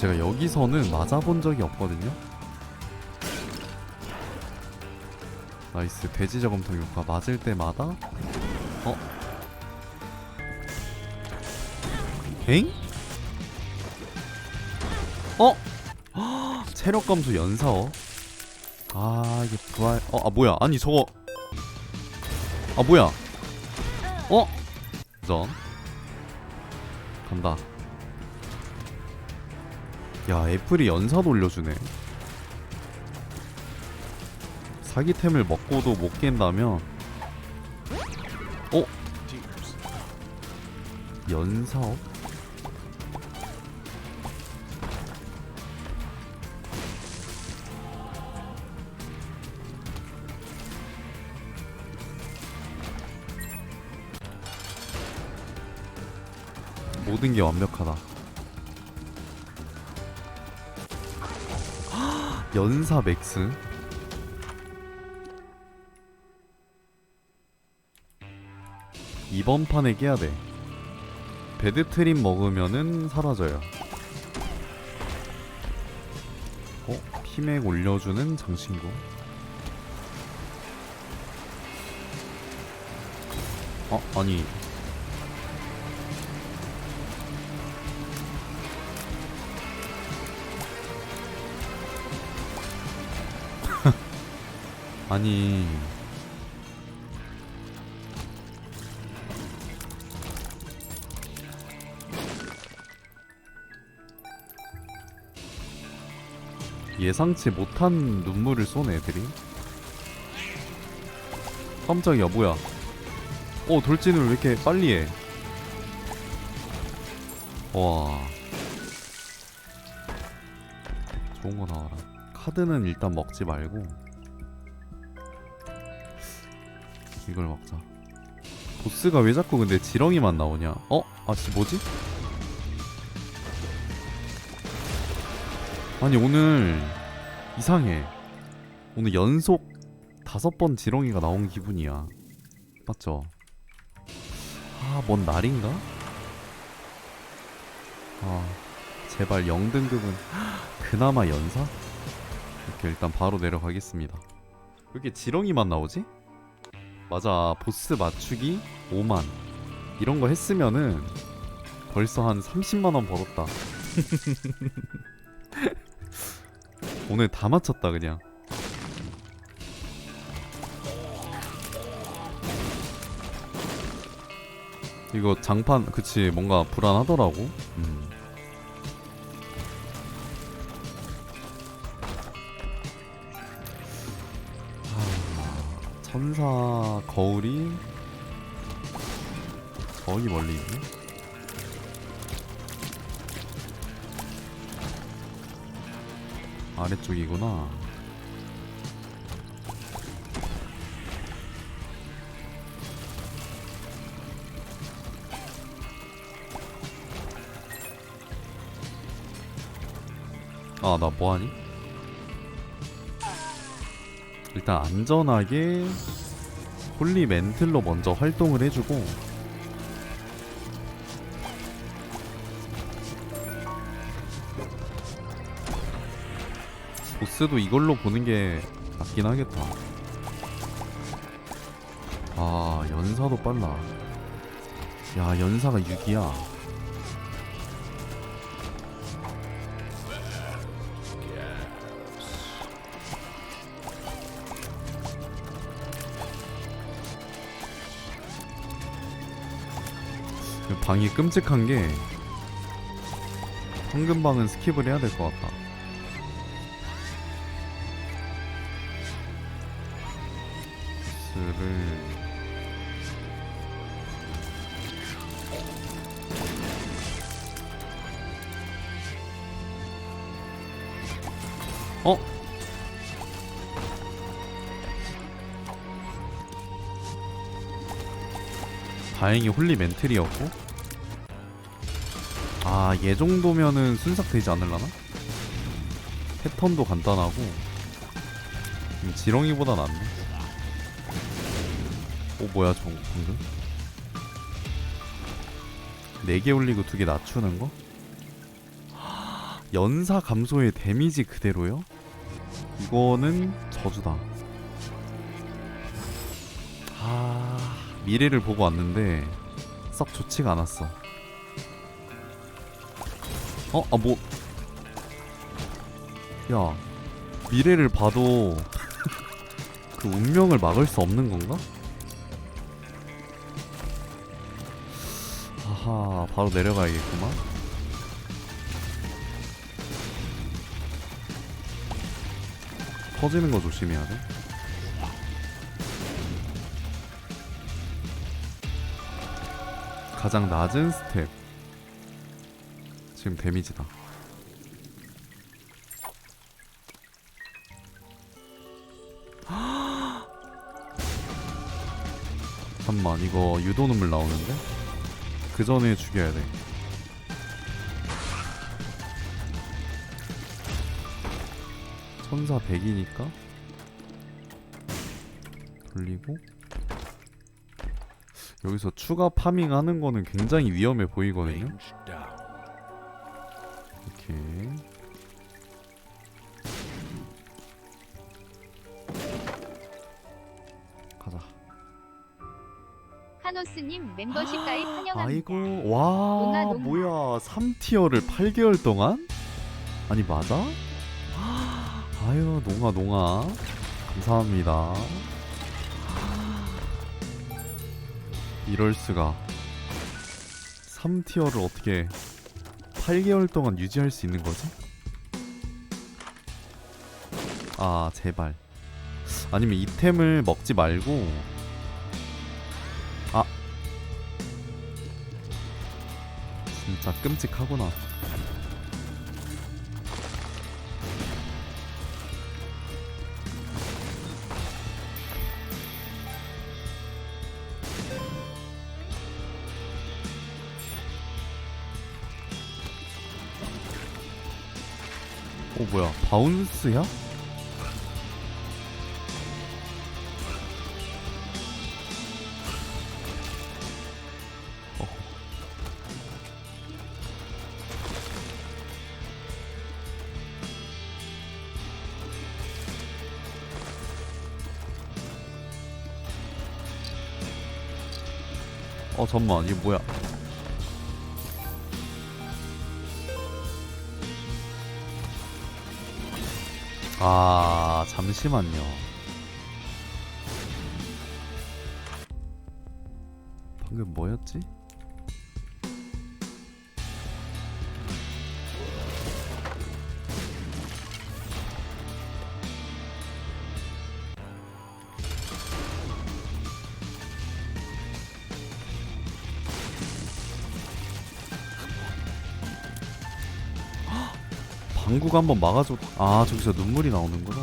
제가 여기서는 맞아본 적이 없거든요. 나이스 돼지 저금통 효과 맞을 때마다 어? 엥? 어? 헉, 체력 감소 연사어 아 이게 부활 어 아 뭐야 아니 저거 아 뭐야 어? 전 간다 야 애플이 연사도 올려주네 사기템을 먹고도 못 깬다면 어? 연사업? 모든 게 완벽하다. 연사 맥스. 이번 판에 깨야 돼. 배드 트림 먹으면은 사라져요. 어? 피맥 올려주는 장신구. 어? 아니 아니. 예상치 못한 눈물을 쏜 애들이. 깜짝이야 뭐야. 어 돌진을 왜 이렇게 빨리 해? 와. 좋은 거 나와라. 카드는 일단 먹지 말고 이걸 먹자. 보스가 왜 자꾸 근데 지렁이만 나오냐? 어? 아, 씨 뭐지? 아니 오늘 이상해. 오늘 연속 다섯 번 지렁이가 나온 기분이야. 맞죠? 아, 뭔 날인가? 아, 제발 0등급은 그나마 연사? 이렇게 일단 바로 내려가겠습니다. 왜 이렇게 지렁이만 나오지? 맞아, 보스 맞추기 5만. 이런 거 했으면은 벌써 한 30만원 벌었다. 오늘 다 맞췄다, 그냥. 이거 장판, 그치, 뭔가 불안하더라고. 음. 천사 거울이 거의 멀리 있네. 아래쪽이구나. 아, 나 뭐하니? 일단 안전하게 홀리 멘틀로 먼저 활동을 해주고 보스도 이걸로 보는 게 낫긴 하겠다. 아, 연사도 빨라. 야, 연사가 6이야. 방이 끔찍한 게 황금방은 스킵을 해야 될 것 같다. 스를 어? 다행히 홀리 멘틀이었고 아, 얘 정도면은 순삭 되지 않을라나? 패턴도 간단하고 음, 지렁이보다 낫네. 오 뭐야 저 방금? 4개 올리고 두개 낮추는 거? 연사 감소의 데미지 그대로요? 이거는 저주다. 아 미래를 보고 왔는데 썩 좋지가 않았어. 어? 아 뭐? 야 미래를 봐도 그 운명을 막을 수 없는 건가? 아하 바로 내려가야겠구만. 터지는 거 조심해야 돼. 가장 낮은 스텝. 지금 데미지다. 잠만 이거 유도 눈물 나오는데? 그 전에 죽여야 돼. 천사 100이니까 돌리고 여기서 추가 파밍 하는 거는 굉장히 위험해 보이거든요. 카노스님 멤버십 가입 환영합니다. 아이고 와 농아, 농아. 뭐야 3티어를 8개월 동안? 아니 맞아? 아유 농아 농아 감사합니다 이럴 수가 3티어를 어떻게 8개월 동안 유지할 수 있는 거지? 아 제발 아니면 이템을 먹지 말고 진짜 끔찍하구나. 어 뭐야 바운스야? 잠만 이게 뭐야? 아 잠시만요. 방금 뭐였지? 방구가 한번 막아줘. 아 저기서 눈물이 나오는구나.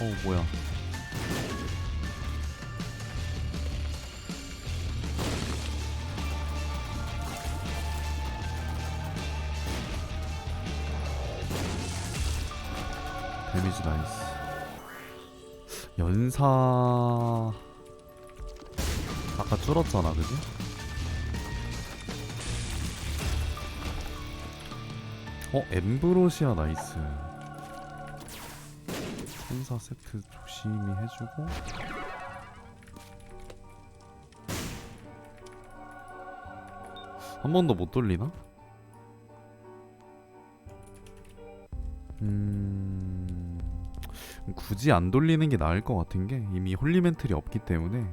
어 뭐야? 데미지 나이스. 연사 아까 줄었잖아, 그지? 어 엠브로시아 나이스 천사 세트 조심히 해주고 한 번 더 못 돌리나? 음 굳이 안 돌리는 게 나을 것 같은 게 이미 홀리멘틀이 없기 때문에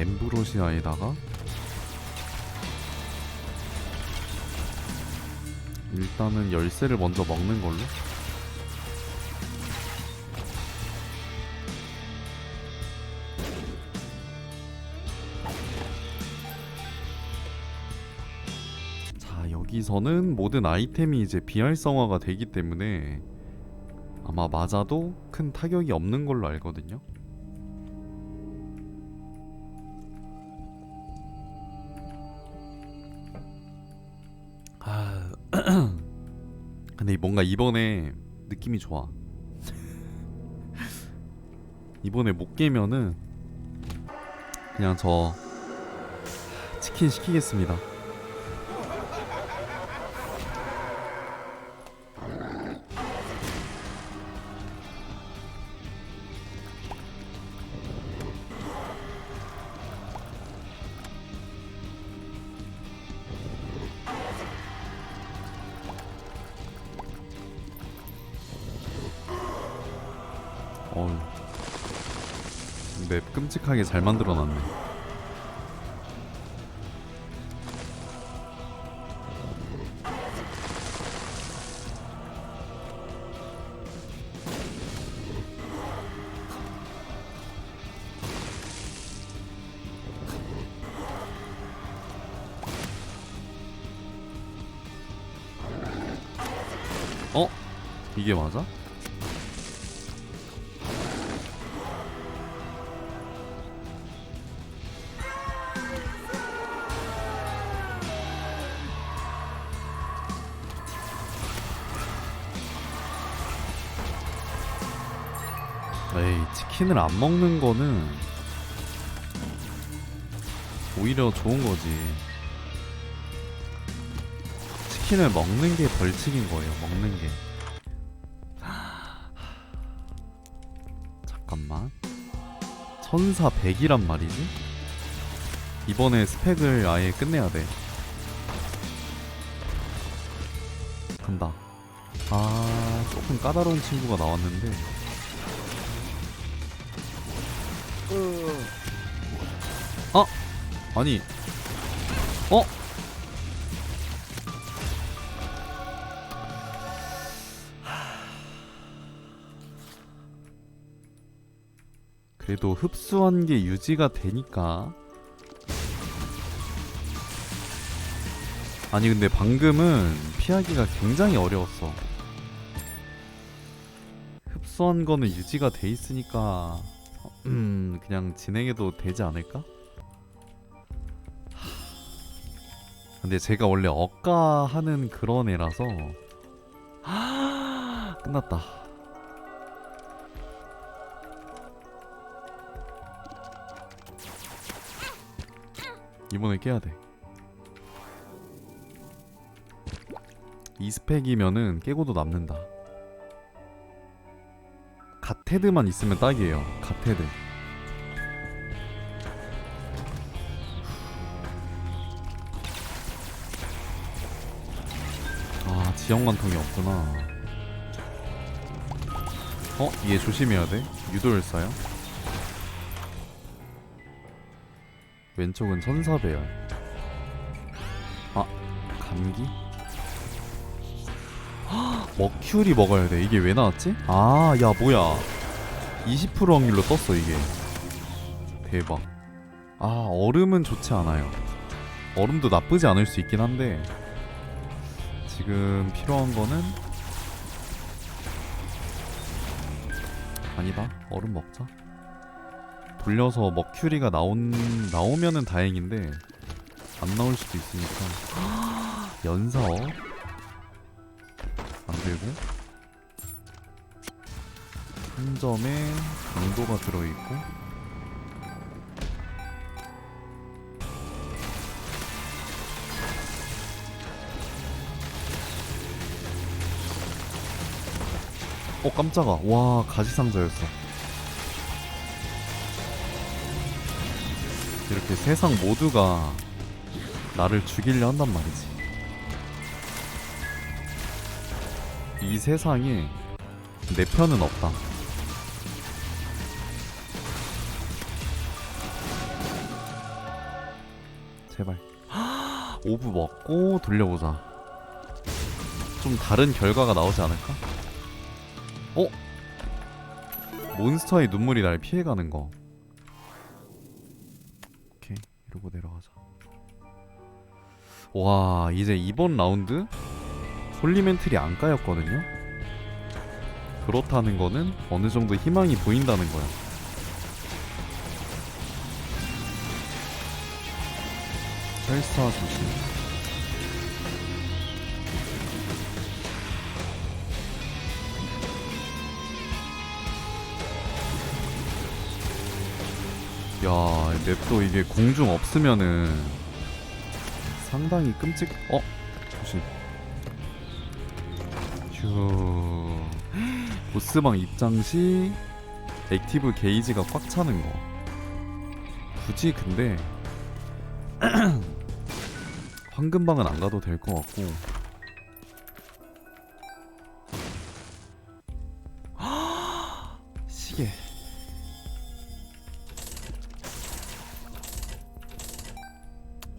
엠브로시아에다가 일단은 열쇠를 먼저 먹는 걸로? 자 여기서는 모든 아이템이 이제 비활성화가 되기 때문에 아마 맞아도 큰 타격이 없는 걸로 알거든요 근데 뭔가 이번에 느낌이 좋아. 이번에 못 깨면은 그냥 저 치킨 시키겠습니다. 어우 맵 끔찍하게 잘 만들어놨네 에이 치킨을 안 먹는 거는 오히려 좋은 거지. 치킨을 먹는 게 벌칙인 거예요 먹는 게. 잠깐만. 천사 100이란 말이지? 이번에 스펙을 아예 끝내야 돼. 간다. 아 조금 까다로운 친구가 나왔는데 어? 아니 어? 그래도 흡수한 게 유지가 되니까 아니 근데 방금은 피하기가 굉장히 어려웠어 흡수한 거는 유지가 돼 있으니까 음 그냥 진행해도 되지 않을까? 근데 제가 원래 억가하는 그런 애라서 하, 끝났다. 이번에 깨야 돼. 이 스펙이면은 깨고도 남는다. 갓헤드만 있으면 딱이에요. 갓헤드. 아 지형관통이 없구나. 어? 얘 조심해야 돼. 유도열사야. 왼쪽은 천사배열. 아 감기? 머큐리 먹어야 돼. 이게 왜 나왔지? 아, 야, 뭐야. 20% 확률로 떴어, 이게. 대박. 아, 얼음은 좋지 않아요. 얼음도 나쁘지 않을 수 있긴 한데, 지금 필요한 거는, 아니다. 얼음 먹자. 돌려서 머큐리가 나온, 나오면은 다행인데, 안 나올 수도 있으니까. 연사어? 만들고 한 점에 강도가 들어있고 어 깜짝아 와 가시상자였어 이렇게 세상 모두가 나를 죽이려 한단 말이지 이 세상에 내 편은 없다. 제발. 오브 먹고 돌려보자. 좀 다른 결과가 나오지 않을까? 어? 몬스터의 눈물이 날 피해가는 거. 오케이, 이러고 내려가자. 와, 이제 이번 라운드 홀리멘틀이 안 까였거든요. 그렇다는 거는 어느 정도 희망이 보인다는 거야. 헬스타 조심. 야 맵도 이게 공중 없으면은 상당히 끔찍 어? 조심. 휴. 보스방 입장 시 액티브 게이지가 꽉 차는 거. 굳이 근데 황금방은 안 가도 될 것 같고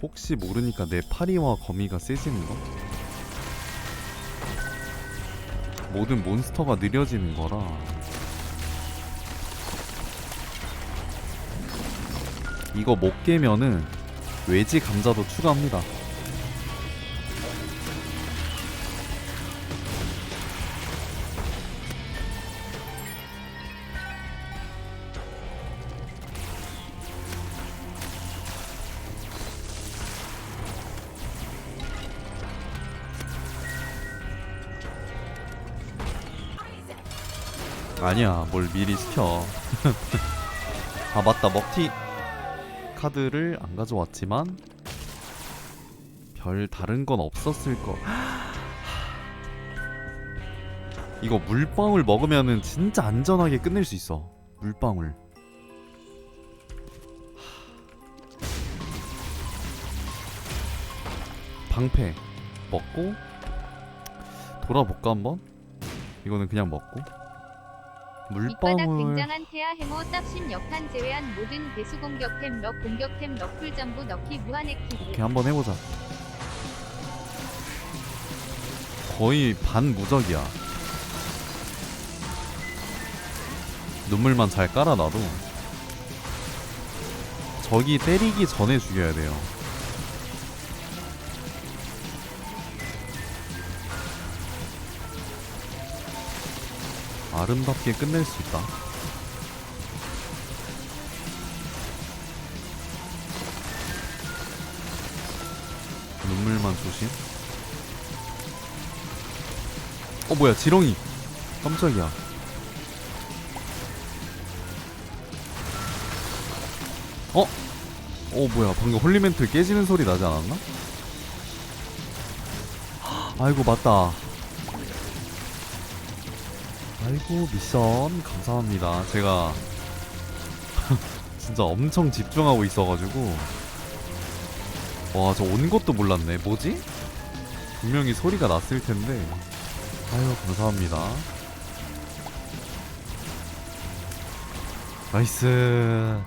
혹시 모르니까 내 파리와 거미가 세지는 거? 모든 몬스터가 느려지는 거라 이거 못 깨면은 외지 감자도 추가합니다 아니야 뭘 미리 시켜. 아 맞다 먹튀 카드를 안 가져왔지만 별 다른 건 없었을 거. 이거 물방울 먹으면은 진짜 안전하게 끝낼 수 있어 물방울. 방패 먹고 돌아볼까 한번? 이거는 그냥 먹고 밑바닥 물방울 굉장한 태아 해모 쌉신 역한 제외한 모든 대수 공격템 럭 공격템 럭풀 전부 넣기 무한 액티브 이렇게 한번 해보자. 거의 반 무적이야. 눈물만 잘 깔아놔도 적이 때리기 전에 죽여야 돼요. 아름답게 끝낼 수 있다. 눈물만 조심. 어 뭐야 지렁이. 깜짝이야. 어? 어 뭐야 방금 홀리멘트 깨지는 소리 나지 않았나? 아이고 맞다. 아이고 미션 감사합니다. 제가 진짜 엄청 집중하고 있어가지고 와 저 온 것도 몰랐네. 뭐지? 분명히 소리가 났을 텐데. 아유 감사합니다. 나이스.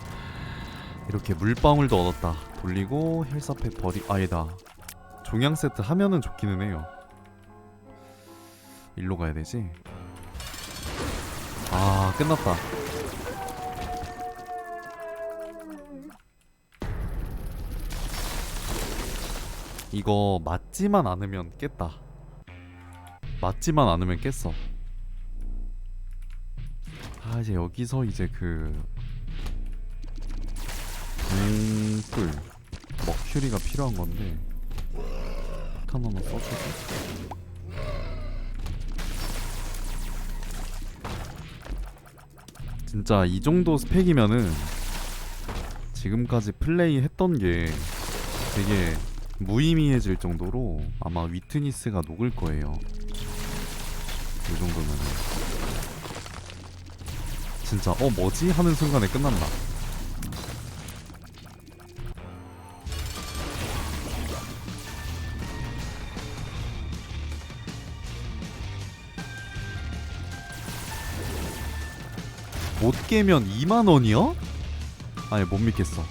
이렇게 물방울도 얻었다. 돌리고 헬사팩 버리 아니다. 종양 세트 하면은 좋기는 해요. 일로 가야 되지. 아 끝났다. 이거 맞지만 않으면 깼다. 맞지만 않으면 깼어. 아 이제 여기서 이제 그 동굴 머큐리가 필요한 건데 하나 써주고 진짜 이 정도 스펙이면은 지금까지 플레이했던 게 되게 무의미해질 정도로 아마 위트니스가 녹을 거예요. 이 정도면은 진짜 어 뭐지 하는 순간에 끝난다. 못 깨면 2만 원이요? 아니 못 믿겠어.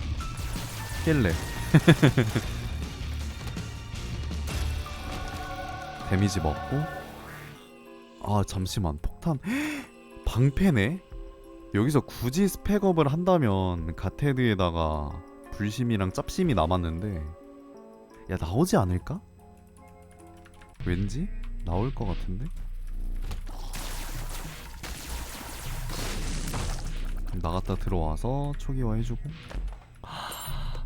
깰래. 데미지 먹고. 아 잠시만 폭탄 방패네. 여기서 굳이 스펙업을 한다면 가테드에다가 불심이랑 짭심이 남았는데 야 나오지 않을까? 왠지 나올 것 같은데. 나갔다 들어와서 초기화 해주고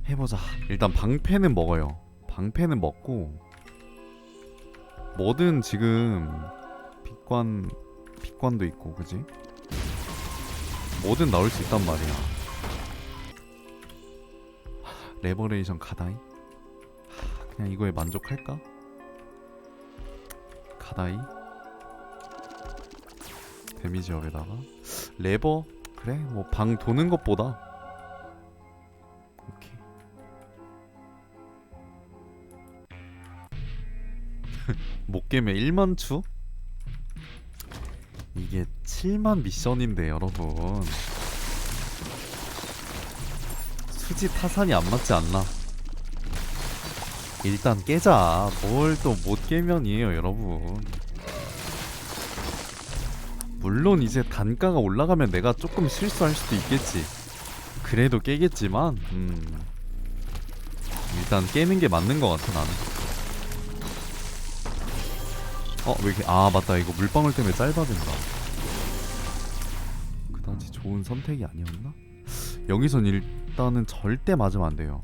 해보자. 일단 방패는 먹어요. 방패는 먹고 뭐든 지금 빛관 빛관도 있고 그지? 뭐든 나올 수 있단 말이야. 레버레이션 가다이? 하, 그냥 이거에 만족할까? 가다이? 데미지 업에다가? 레버 그래 뭐 방 도는 것보다. 오케이. 못 깨면 1만 추? 이게 7만 미션인데 여러분. 수지 타산이 안 맞지 않나? 일단 깨자. 뭘 또 못 깨면이에요 여러분 물론 이제 단가가 올라가면 내가 조금 실수할 수도 있겠지. 그래도 깨겠지만 음. 일단 깨는 게 맞는 것 같아 나는. 어 왜 이렇게 아 맞다. 이거 물방울 때문에 짧아진다. 그다지 좋은 선택이 아니었나? 여기선 일단은 절대 맞으면 안 돼요.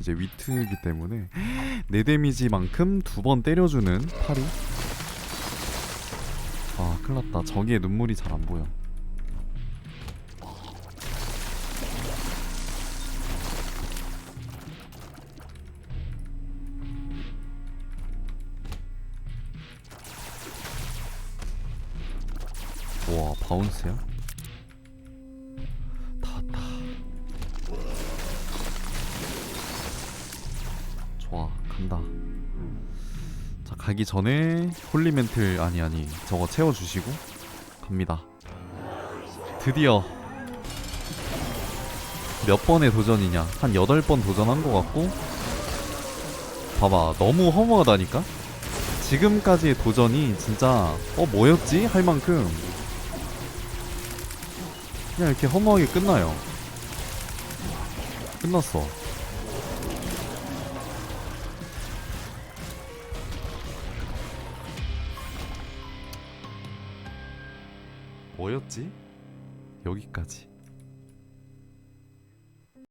이제 위트이기 때문에. 내 데미지만큼 두 번 때려주는 아 큰일났다. 저기에 눈물이 잘 안 보여. 와 바운스야? 닿았다. 좋아 간다 자 가기 전에 홀리멘틀 아니 아니 저거 채워주시고 갑니다. 드디어 몇 번의 도전이냐? 한 8번 도전한 것 같고. 봐봐 너무 허무하다니까? 지금까지의 도전이 진짜 어 뭐였지? 할 만큼. 그냥 이렇게 허무하게 끝나요. 끝났어 뭐였지? 여기까지